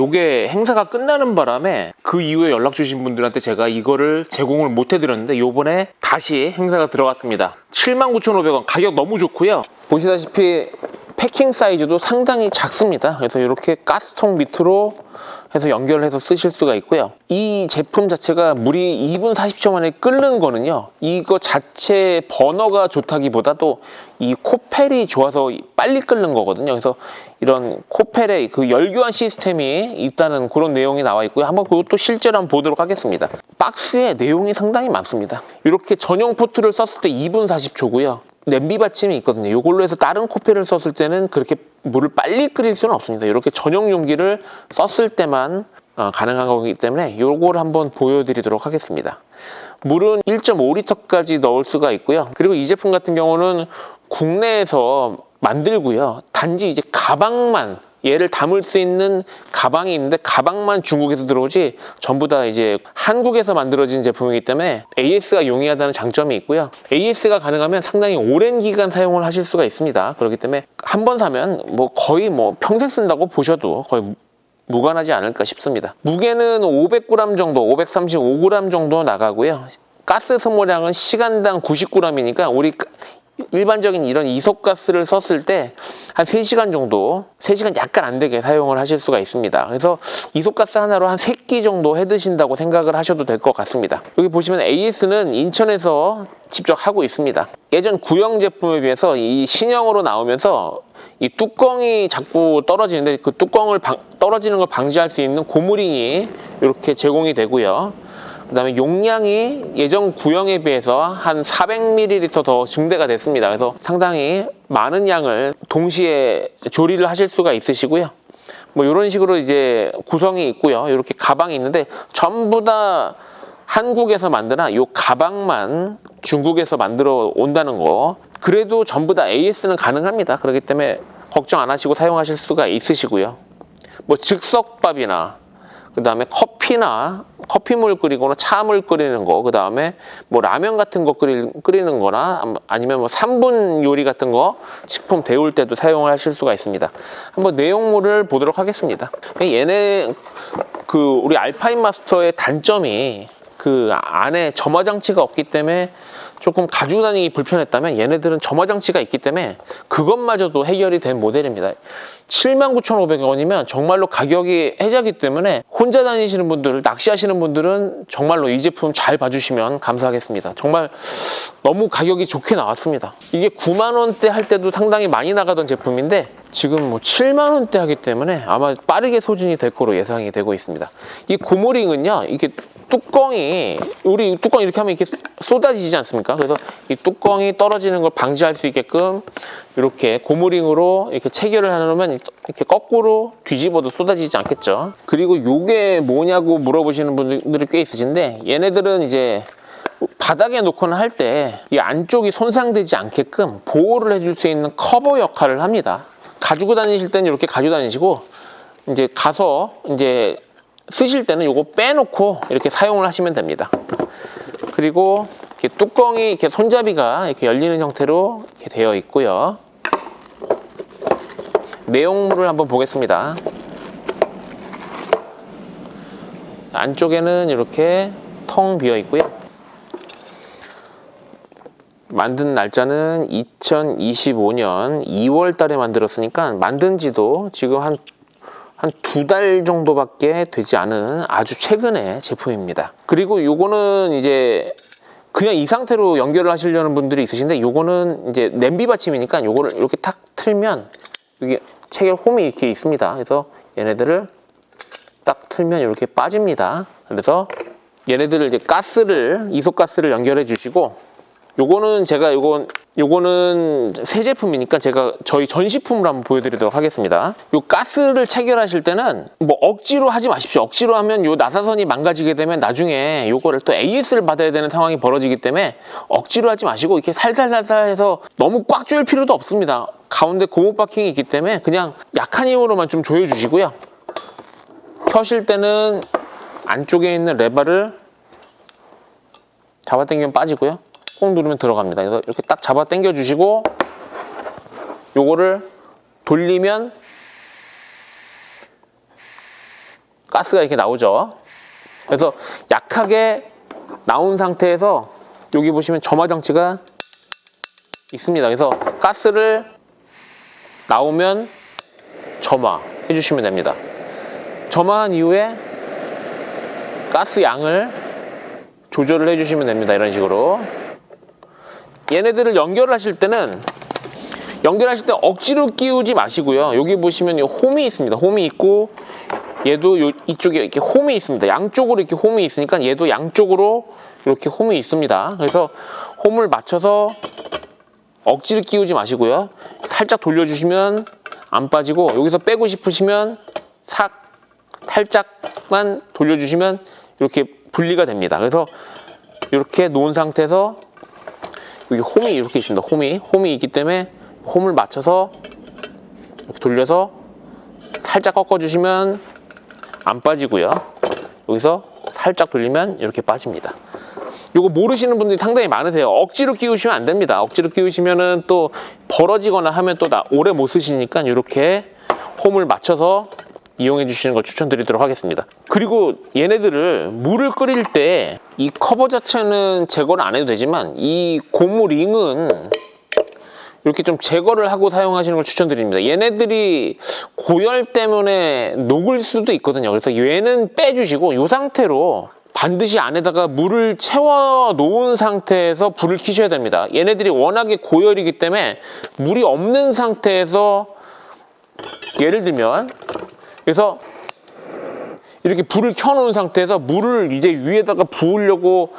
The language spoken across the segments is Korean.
요게 행사가 끝나는 바람에 그 이후에 연락 주신 분들한테 제가 이거를 제공을 못 해드렸는데 요번에 다시 행사가 들어갔습니다. 79,500원. 가격 너무 좋고요. 보시다시피 패킹 사이즈도 상당히 작습니다. 그래서 이렇게 가스통 밑으로 해서 연결을 해서 쓰실 수가 있고요. 이 제품 자체가 물이 2분 40초 만에 끓는 거는요 이거 자체 버너가 좋다기보다도 이 코펠이 좋아서 빨리 끓는 거거든요. 그래서 이런 코펠의 그 열교환 시스템이 있다는 그런 내용이 나와 있고요. 한번 그것도 실제로 한번 보도록 하겠습니다. 박스에 내용이 상당히 많습니다. 이렇게 전용 포트를 썼을 때 2분 40초고요 냄비 받침이 있거든요. 이걸로 해서 다른 코펠을 썼을 때는 그렇게 물을 빨리 끓일 수는 없습니다. 이렇게 전용 용기를 썼을 때만 어, 가능한 거기 때문에 이걸 한번 보여드리도록 하겠습니다. 물은 1.5리터까지 넣을 수가 있고요. 그리고 이 제품 같은 경우는 국내에서 만들고요. 단지 이제 가방만 얘를 담을 수 있는 가방이 있는데 가방만 중국에서 들어오지 전부 다 이제 한국에서 만들어진 제품이기 때문에 AS가 용이하다는 장점이 있고요. AS가 가능하면 상당히 오랜 기간 사용을 하실 수가 있습니다. 그렇기 때문에 한 번 사면 뭐 거의 뭐 평생 쓴다고 보셔도 거의 무관하지 않을까 싶습니다. 무게는 500g 정도, 535g 정도 나가고요. 가스 소모량은 시간당 90g이니까 우리 일반적인 이런 이속가스를 썼을 때 한 3시간 정도, 3시간 약간 안 되게 사용을 하실 수가 있습니다. 그래서 이속가스 하나로 한 3끼 정도 해 드신다고 생각을 하셔도 될 것 같습니다. 여기 보시면 AS는 인천에서 직접 하고 있습니다. 예전 구형 제품에 비해서 이 신형으로 나오면서 이 뚜껑이 자꾸 떨어지는데 그 뚜껑을 방- 떨어지는 걸 방지할 수 있는 고무링이 이렇게 제공이 되고요. 그 다음에 용량이 예전 구형에 비해서 한 400ml 더 증대가 됐습니다. 그래서 상당히 많은 양을 동시에 조리를 하실 수가 있으시고요. 뭐 이런 식으로 이제 구성이 있고요. 이렇게 가방이 있는데 전부 다 한국에서 만드나 요 가방만 중국에서 만들어 온다는 거. 그래도 전부 다 AS는 가능합니다. 그렇기 때문에 걱정 안 하시고 사용하실 수가 있으시고요. 뭐 즉석밥이나 그 다음에 커피나 커피물 끓이거나 차물 끓이는 거, 그 다음에 뭐 라면 같은 거 끓이, 끓이는 거나 아니면 뭐 3분 요리 같은 거 식품 데울 때도 사용을 하실 수가 있습니다. 한번 내용물을 보도록 하겠습니다. 얘네 그 우리 알파인 마스터의 단점이 그 안에 점화 장치가 없기 때문에 조금 가지고 다니기 불편했다면 얘네들은 점화 장치가 있기 때문에 그것마저도 해결이 된 모델입니다. 79,500원이면 정말로 가격이 해자기 때문에 혼자 다니시는 분들, 낚시하시는 분들은 정말로 이 제품 잘 봐주시면 감사하겠습니다. 정말 너무 가격이 좋게 나왔습니다. 이게 9만 원대 할 때도 상당히 많이 나가던 제품인데 지금 뭐 7만 원대 하기 때문에 아마 빠르게 소진이 될 거로 예상이 되고 있습니다. 이 고무링은요, 이게 뚜껑이 우리 뚜껑 이렇게 하면 이렇게 쏟아지지 않습니까? 그래서 이 뚜껑이 떨어지는 걸 방지할 수 있게끔 이렇게 고무링으로 이렇게 체결을 해놓으면 이렇게 거꾸로 뒤집어도 쏟아지지 않겠죠. 그리고 이게 뭐냐고 물어보시는 분들이 꽤 있으신데 얘네들은 이제 바닥에 놓거나 할 때 이 안쪽이 손상되지 않게끔 보호를 해줄 수 있는 커버 역할을 합니다. 가지고 다니실 때는 이렇게 가지고 다니시고 이제 가서 이제 쓰실 때는 이거 빼놓고 이렇게 사용을 하시면 됩니다. 그리고 이렇게 뚜껑이 이렇게 손잡이가 이렇게 열리는 형태로 이렇게 되어 있고요. 내용물을 한번 보겠습니다. 안쪽에는 이렇게 텅 비어 있고요. 만든 날짜는 2025년 2월 달에 만들었으니까 만든 지도 지금 한 한 두 달 정도밖에 되지 않은 아주 최근의 제품입니다. 그리고 요거는 이제 그냥 이 상태로 연결을 하시려는 분들이 있으신데 요거는 이제 냄비 받침이니까 요거를 이렇게 탁 틀면 여기 체결 홈이 이렇게 있습니다. 그래서 얘네들을 딱 틀면 이렇게 빠집니다. 그래서 얘네들을 이제 가스를 이속가스를 연결해 주시고 요거는 제가 요건 요거는 새 제품이니까 제가 저희 전시품으로 한번 보여드리도록 하겠습니다. 요 가스를 체결하실 때는 뭐 억지로 하지 마십시오. 억지로 하면 요 나사선이 망가지게 되면 나중에 요거를 또 AS를 받아야 되는 상황이 벌어지기 때문에 억지로 하지 마시고 이렇게 살살살살 해서 너무 꽉 조일 필요도 없습니다. 가운데 고무 바킹이 있기 때문에 그냥 약한 힘으로만 좀 조여주시고요. 켜실 때는 안쪽에 있는 레버를 잡아당기면 빠지고요. 꾹 누르면 들어갑니다. 그래서 이렇게 딱 잡아 당겨 주시고 요거를 돌리면 가스가 이렇게 나오죠. 그래서 약하게 나온 상태에서 여기 보시면 점화 장치가 있습니다. 그래서 가스를 나오면 점화 해주시면 됩니다. 점화한 이후에 가스 양을 조절을 해주시면 됩니다. 이런 식으로. 얘네들을 연결 하실 때는 연결하실 때 억지로 끼우지 마시고요. 여기 보시면 이 홈이 있습니다. 홈이 있고 얘도 요- 이쪽에 이렇게 홈이 있습니다. 양쪽으로 이렇게 홈이 있으니까 얘도 양쪽으로 이렇게 홈이 있습니다. 그래서 홈을 맞춰서 억지로 끼우지 마시고요. 살짝 돌려주시면 안 빠지고 여기서 빼고 싶으시면 삭 살짝만 돌려주시면 이렇게 분리가 됩니다. 그래서 이렇게 놓은 상태에서 여기 홈이 이렇게 있습니다. 홈이 홈이 있기 때문에 홈을 맞춰서 돌려서 살짝 꺾어주시면 안 빠지고요. 여기서 살짝 돌리면 이렇게 빠집니다. 이거 모르시는 분들이 상당히 많으세요. 억지로 끼우시면 안 됩니다. 억지로 끼우시면은 또 벌어지거나 하면 또 나- 오래 못 쓰시니까 이렇게 홈을 맞춰서 이용해 주시는 걸 추천드리도록 하겠습니다. 그리고 얘네들을 물을 끓일 때 이 커버 자체는 제거를 안 해도 되지만 이 고무 링은 이렇게 좀 제거를 하고 사용하시는 걸 추천드립니다. 얘네들이 고열 때문에 녹을 수도 있거든요. 그래서 얘는 빼주시고 이 상태로 반드시 안에다가 물을 채워 놓은 상태에서 불을 켜셔야 됩니다. 얘네들이 워낙에 고열이기 때문에 물이 없는 상태에서 예를 들면 그래서 이렇게 불을 켜놓은 상태에서 물을 이제 위에다가 부으려고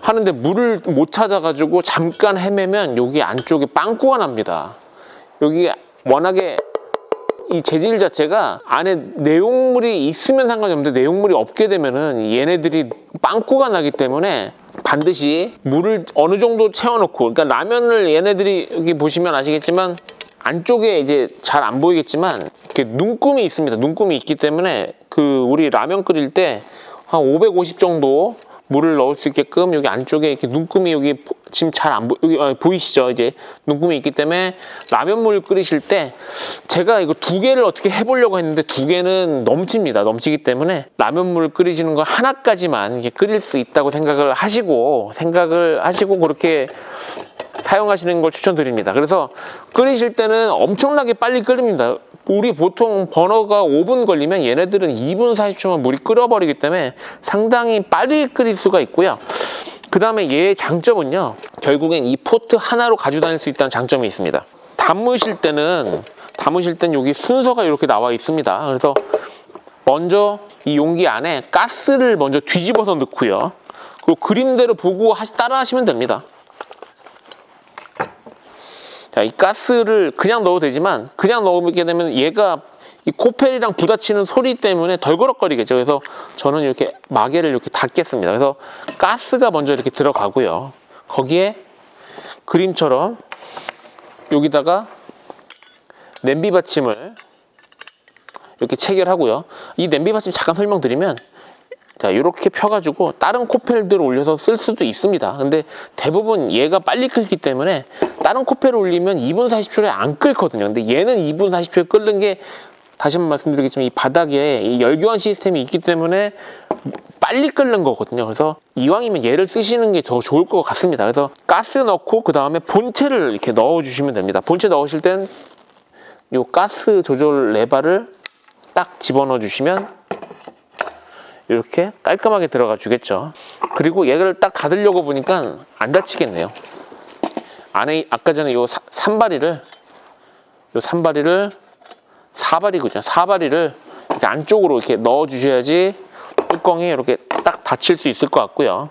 하는데 물을 못 찾아가지고 잠깐 헤매면 여기 안쪽에 빵꾸가 납니다. 여기 워낙에 이 재질 자체가 안에 내용물이 있으면 상관이 없는데 내용물이 없게 되면은 얘네들이 빵꾸가 나기 때문에 반드시 물을 어느 정도 채워놓고 그러니까 라면을 얘네들이 여기 보시면 아시겠지만 안쪽에 이제 잘 안 보이겠지만 이렇게 눈금이 있습니다. 눈금이 있기 때문에 그 우리 라면 끓일 때 한 550 정도 물을 넣을 수 있게끔 여기 안쪽에 이렇게 눈금이 여기 보- 지금 잘안 보, 여기 아, 보이시죠? 이제 눈금이 있기 때문에 라면물 끓이실 때 제가 이거 두 개를 어떻게 해보려고 했는데 두 개는 넘칩니다. 넘치기 때문에 라면물 끓이시는 거 하나까지만 이렇게 끓일 수 있다고 생각을 하시고 생각을 하시고 그렇게 사용하시는 걸 추천드립니다. 그래서 끓이실 때는 엄청나게 빨리 끓입니다. 우리 보통 버너가 5분 걸리면 얘네들은 2분 40초면 물이 끓어버리기 때문에 상당히 빨리 끓일 수가 있고요. 그 다음에 얘의 장점은요. 결국엔 이 포트 하나로 가지고 다닐 수 있다는 장점이 있습니다. 담으실 때는 담으실 땐 여기 순서가 이렇게 나와 있습니다. 그래서 먼저 이 용기 안에 가스를 먼저 뒤집어서 넣고요. 그리고 그림대로 보고 따라 하시면 됩니다. 자, 이 가스를 그냥 넣어도 되지만 그냥 넣게 되면 얘가 이 코펠이랑 부딪히는 소리 때문에 덜그럭거리겠죠. 그래서 저는 이렇게 마개를 이렇게 닫겠습니다. 그래서 가스가 먼저 이렇게 들어가고요. 거기에 그림처럼 여기다가 냄비 받침을 이렇게 체결하고요. 이 냄비 받침 잠깐 설명드리면 자, 이렇게 펴가지고 다른 코펠들을 올려서 쓸 수도 있습니다. 근데 대부분 얘가 빨리 끓기 때문에 다른 코펠을 올리면 2분 40초에 안 끓거든요. 근데 얘는 2분 40초에 끓는 게 다시 한번 말씀드리겠지만 이 바닥에 이 열교환 시스템이 있기 때문에 빨리 끓는 거거든요. 그래서 이왕이면 얘를 쓰시는 게 더 좋을 것 같습니다. 그래서 가스 넣고 그 다음에 본체를 이렇게 넣어주시면 됩니다. 본체 넣으실 땐 이 가스 조절 레바를 딱 집어넣어 주시면 이렇게 깔끔하게 들어가 주겠죠. 그리고 얘를 딱 닫으려고 보니까 안 닫히겠네요. 안에 아까 전에 요 사- 산바리를 요 산바리를 사바리거든요. 사바리를 이렇게 안쪽으로 이렇게 넣어 주셔야지 뚜껑이 이렇게 딱 닫힐 수 있을 것 같고요.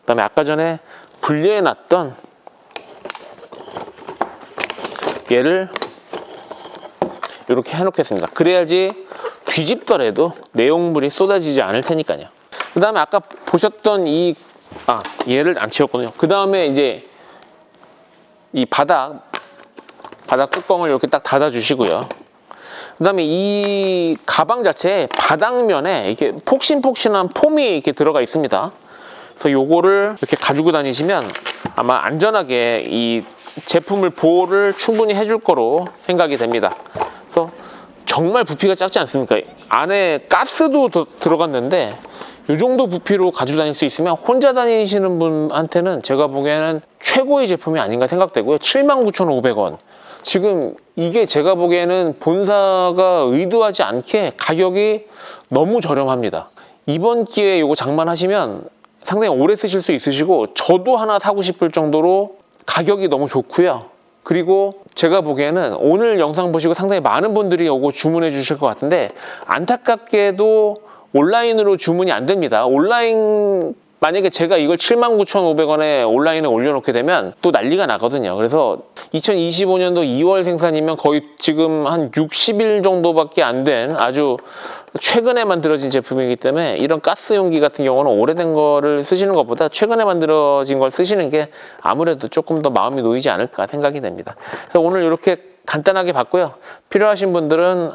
그다음에 아까 전에 분리해 놨던 얘를 이렇게 해 놓겠습니다. 그래야지 뒤집더라도 내용물이 쏟아지지 않을 테니까요. 그 다음에 아까 보셨던 이, 아, 얘를 안 치웠거든요. 그 다음에 이제 이 바닥, 바닥 뚜껑을 이렇게 딱 닫아주시고요. 그 다음에 이 가방 자체에 바닥면에 이렇게 폭신폭신한 폼이 이렇게 들어가 있습니다. 그래서 요거를 이렇게 가지고 다니시면 아마 안전하게 이 제품을 보호를 충분히 해줄 거로 생각이 됩니다. 그래서 정말 부피가 작지 않습니까? 안에 가스도 더 들어갔는데 이 정도 부피로 가지고 다닐 수 있으면 혼자 다니시는 분한테는 제가 보기에는 최고의 제품이 아닌가 생각되고요. 79,500원. 지금 이게 제가 보기에는 본사가 의도하지 않게 가격이 너무 저렴합니다. 이번 기회에 이거 장만하시면 상당히 오래 쓰실 수 있으시고 저도 하나 사고 싶을 정도로 가격이 너무 좋고요. 그리고 제가 보기에는 오늘 영상 보시고 상당히 많은 분들이 오고 주문해 주실 것 같은데 안타깝게도 온라인으로 주문이 안 됩니다. 온라인 만약에 제가 이걸 79,500원에 온라인에 올려놓게 되면 또 난리가 나거든요. 그래서 2025년도 2월 생산이면 거의 지금 한 60일 정도밖에 안 된 아주 최근에 만들어진 제품이기 때문에 이런 가스 용기 같은 경우는 오래된 거를 쓰시는 것보다 최근에 만들어진 걸 쓰시는 게 아무래도 조금 더 마음이 놓이지 않을까 생각이 됩니다. 그래서 오늘 이렇게 간단하게 봤고요. 필요하신 분들은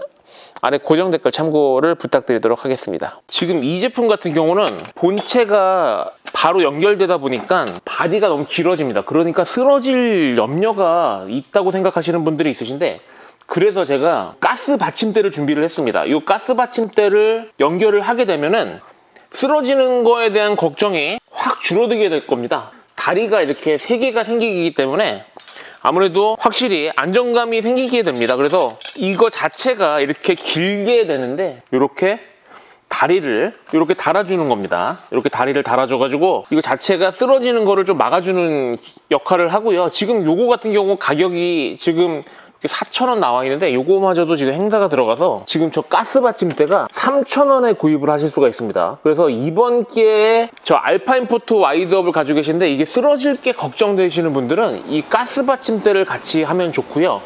아래 고정 댓글 참고를 부탁드리도록 하겠습니다. 지금 이 제품 같은 경우는 본체가 바로 연결되다 보니까 바디가 너무 길어집니다. 그러니까 쓰러질 염려가 있다고 생각하시는 분들이 있으신데 그래서 제가 가스 받침대를 준비를 했습니다. 이 가스 받침대를 연결을 하게 되면은 쓰러지는 거에 대한 걱정이 확 줄어들게 될 겁니다. 다리가 이렇게 세 개가 생기기 때문에 아무래도 확실히 안정감이 생기게 됩니다. 그래서 이거 자체가 이렇게 길게 되는데 이렇게 다리를 이렇게 달아주는 겁니다. 이렇게 다리를 달아줘가지고 이거 자체가 쓰러지는 거를 좀 막아주는 역할을 하고요. 지금 요거 같은 경우 가격이 지금 4,000원 나와 있는데 요거마저도 지금 행사가 들어가서 지금 저 가스 받침대가 3,000원에 구입을 하실 수가 있습니다. 그래서 이번 기회에 저 알파인 포트 와이드업을 가지고 계신데 이게 쓰러질 게 걱정되시는 분들은 이 가스 받침대를 같이 하면 좋고요.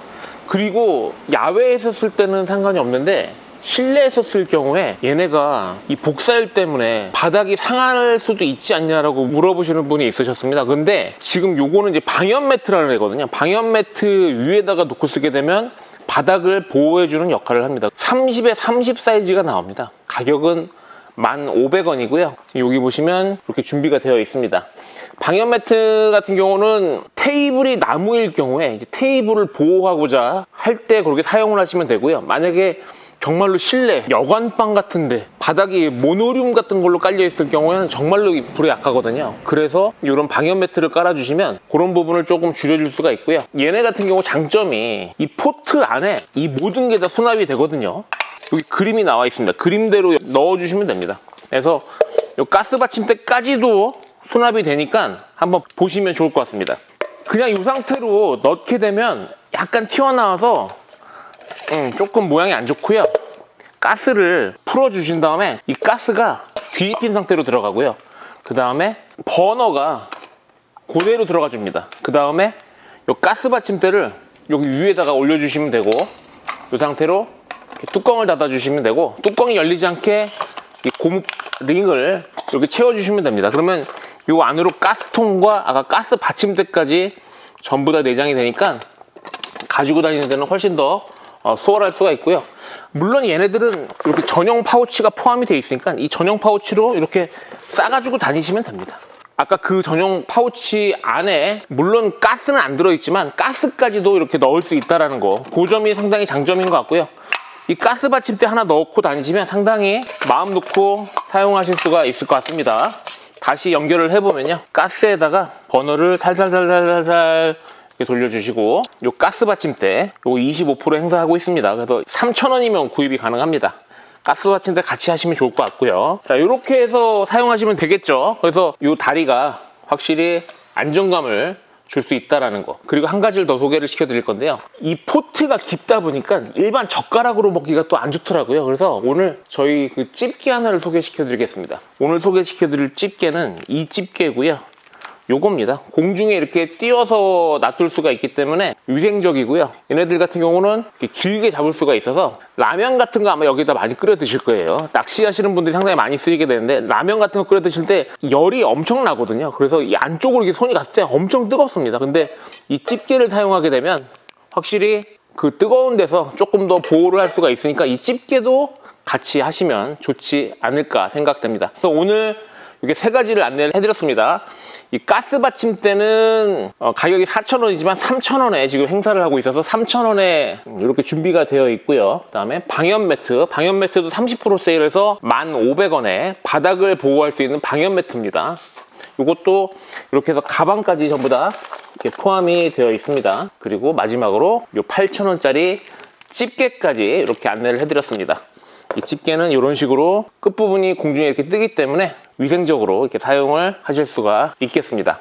그리고 야외에서 쓸 때는 상관이 없는데 실내에서 쓸 경우에 얘네가 이 복사열 때문에 바닥이 상할 수도 있지 않냐라고 물어보시는 분이 있으셨습니다. 근데 지금 요거는 이제 방염 매트라는 애거든요. 방염 매트 위에다가 놓고 쓰게 되면 바닥을 보호해주는 역할을 합니다. 30에 30 사이즈가 나옵니다. 가격은 1,500원이고요. 여기 보시면 이렇게 준비가 되어 있습니다. 방염 매트 같은 경우는 테이블이 나무일 경우에 테이블을 보호하고자 할 때 그렇게 사용을 하시면 되고요. 만약에 정말로 실내 여관방 같은데 바닥이 모노륨 같은 걸로 깔려 있을 경우에는 정말로 이 불에 약하거든요 그래서 이런 방염 매트를 깔아주시면 그런 부분을 조금 줄여줄 수가 있고요 얘네 같은 경우 장점이 이 포트 안에 이 모든 게 다 수납이 되거든요 여기 그림이 나와 있습니다 그림대로 넣어주시면 됩니다 그래서 이 가스 받침대까지도 수납이 되니까 한번 보시면 좋을 것 같습니다 그냥 이 상태로 넣게 되면 약간 튀어나와서 음, 조금 모양이 안 좋고요. 가스를 풀어주신 다음에 이 가스가 뒤집힌 상태로 들어가고요. 그 다음에 버너가 그대로 들어가 줍니다. 그 다음에 이 가스 받침대를 여기 위에다가 올려주시면 되고 이 상태로 뚜껑을 닫아주시면 되고 뚜껑이 열리지 않게 이 고무 링을 이렇게 채워주시면 됩니다. 그러면 이 안으로 가스통과 아까 가스 받침대까지 전부 다 내장이 되니까 가지고 다니는 데는 훨씬 더 어, 수월할 수가 있고요. 물론 얘네들은 이렇게 전용 파우치가 포함이 되어 있으니까 이 전용 파우치로 이렇게 싸가지고 다니시면 됩니다. 아까 그 전용 파우치 안에 물론 가스는 안 들어있지만 가스까지도 이렇게 넣을 수 있다는 거. 그 점이 상당히 장점인 것 같고요. 이 가스 받침대 하나 넣고 다니시면 상당히 마음 놓고 사용하실 수가 있을 것 같습니다. 다시 연결을 해보면요. 가스에다가 버너를 살살살살살살 돌려주시고 요 가스 받침대 요거 25% 행사하고 있습니다. 그래서 3,000원이면 구입이 가능합니다. 가스 받침대 같이 하시면 좋을 것 같고요. 자, 이렇게 해서 사용하시면 되겠죠. 그래서 요 다리가 확실히 안정감을 줄 수 있다라는 거. 그리고 한 가지를 더 소개를 시켜드릴 건데요. 이 포트가 깊다 보니까 일반 젓가락으로 먹기가 또 안 좋더라고요. 그래서 오늘 저희 그 집게 하나를 소개시켜 드리겠습니다. 오늘 소개시켜 드릴 집게는 이 집게고요. 요겁니다. 공중에 이렇게 띄워서 놔둘 수가 있기 때문에 위생적이고요. 얘네들 같은 경우는 길게 잡을 수가 있어서 라면 같은 거 아마 여기다 많이 끓여 드실 거예요. 낚시하시는 분들이 상당히 많이 쓰이게 되는데 라면 같은 거 끓여 드실 때 열이 엄청 나거든요. 그래서 이 안쪽으로 이렇게 손이 갔을 때 엄청 뜨겁습니다. 근데 이 집게를 사용하게 되면 확실히 그 뜨거운 데서 조금 더 보호를 할 수가 있으니까 이 집게도 같이 하시면 좋지 않을까 생각됩니다. 그래서 오늘 이렇게 세 가지를 안내를 해드렸습니다. 이 가스 받침대는 어, 가격이 4,000원이지만 3,000원에 지금 행사를 하고 있어서 3,000원에 이렇게 준비가 되어 있고요. 그다음에 방염 매트, 방염 매트도 30% 세일해서 1,500원에 바닥을 보호할 수 있는 방염 매트입니다. 이것도 이렇게 해서 가방까지 전부 다 이렇게 포함이 되어 있습니다. 그리고 마지막으로 이 8,000원짜리 집게까지 이렇게 안내를 해드렸습니다. 이 집게는 이런 식으로 끝부분이 공중에 이렇게 뜨기 때문에 위생적으로 이렇게 사용을 하실 수가 있겠습니다.